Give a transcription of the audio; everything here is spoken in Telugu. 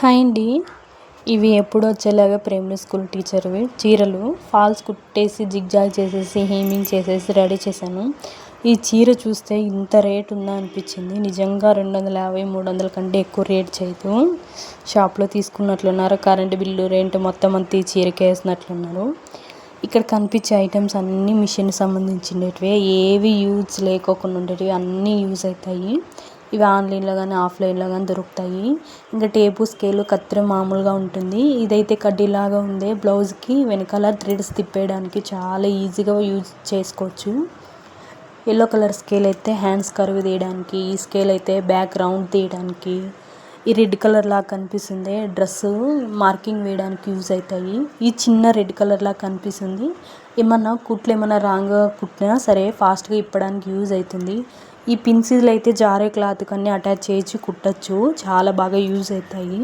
హాయ్ అండి. ఇవి ఎప్పుడు వచ్చేలాగా ప్రేమలు స్కూల్ టీచర్వి. చీరలు ఫాల్స్ కుట్టేసి జిగ్జాగ్ చేసేసి హేమింగ్ చేసేసి రెడీ చేశాను. ఈ చీర చూస్తే ఇంత రేట్ ఉందా అనిపించింది. నిజంగా రెండు వందల యాభై మూడు వందల కంటే ఎక్కువ రేట్ చేయదు. షాప్లో తీసుకున్నట్లున్నారు. కరెంటు బిల్లు రెంట్ మొత్తం అంతా ఈ చీరకి వేసినట్లున్నారు ఇక్కడ కనిపించే ఐటమ్స్ అన్నీ మిషన్ సంబంధించినటివే. ఏవి యూజ్ లేకోకుండా ఉండేటివి అన్నీ యూజ్ అవుతాయి. ఇవి ఆన్లైన్లో కానీ ఆఫ్లైన్లో కానీ దొరుకుతాయి. ఇంకా టేపు స్కేలు కత్తెర మామూలుగా ఉంటుంది. ఇదైతే కడ్డీలాగా ఉంది బ్లౌజ్కి వెనకాల థ్రెడ్స్ తిప్పేయడానికి చాలా ఈజీగా యూజ్ చేసుకోవచ్చు. ఎల్లో కలర్ స్కేల్ అయితే హ్యాండ్స్ కరువు తీయడానికి ఈ స్కేల్ అయితే బ్యాక్ రౌండ్ తీయడానికి ఈ రెడ్ కలర్ లాగా కనిపిస్తుంది. డ్రెస్ మార్కింగ్ వేయడానికి యూజ్ అవుతాయి ఈ చిన్న రెడ్ కలర్ లాగా కనిపిస్తుంది. ఏమన్నా కుట్లు ఏమన్నా రాంగ్గా కుట్టినా సరే ఫాస్ట్గా ఇప్పడానికి యూజ్ అవుతుంది ఈ పిన్సిల్ అయితే జారే క్లాత్ కన్నా అటాచ్ చేసి కుట్టచ్చు. చాలా బాగా యూజ్ అవుతాయి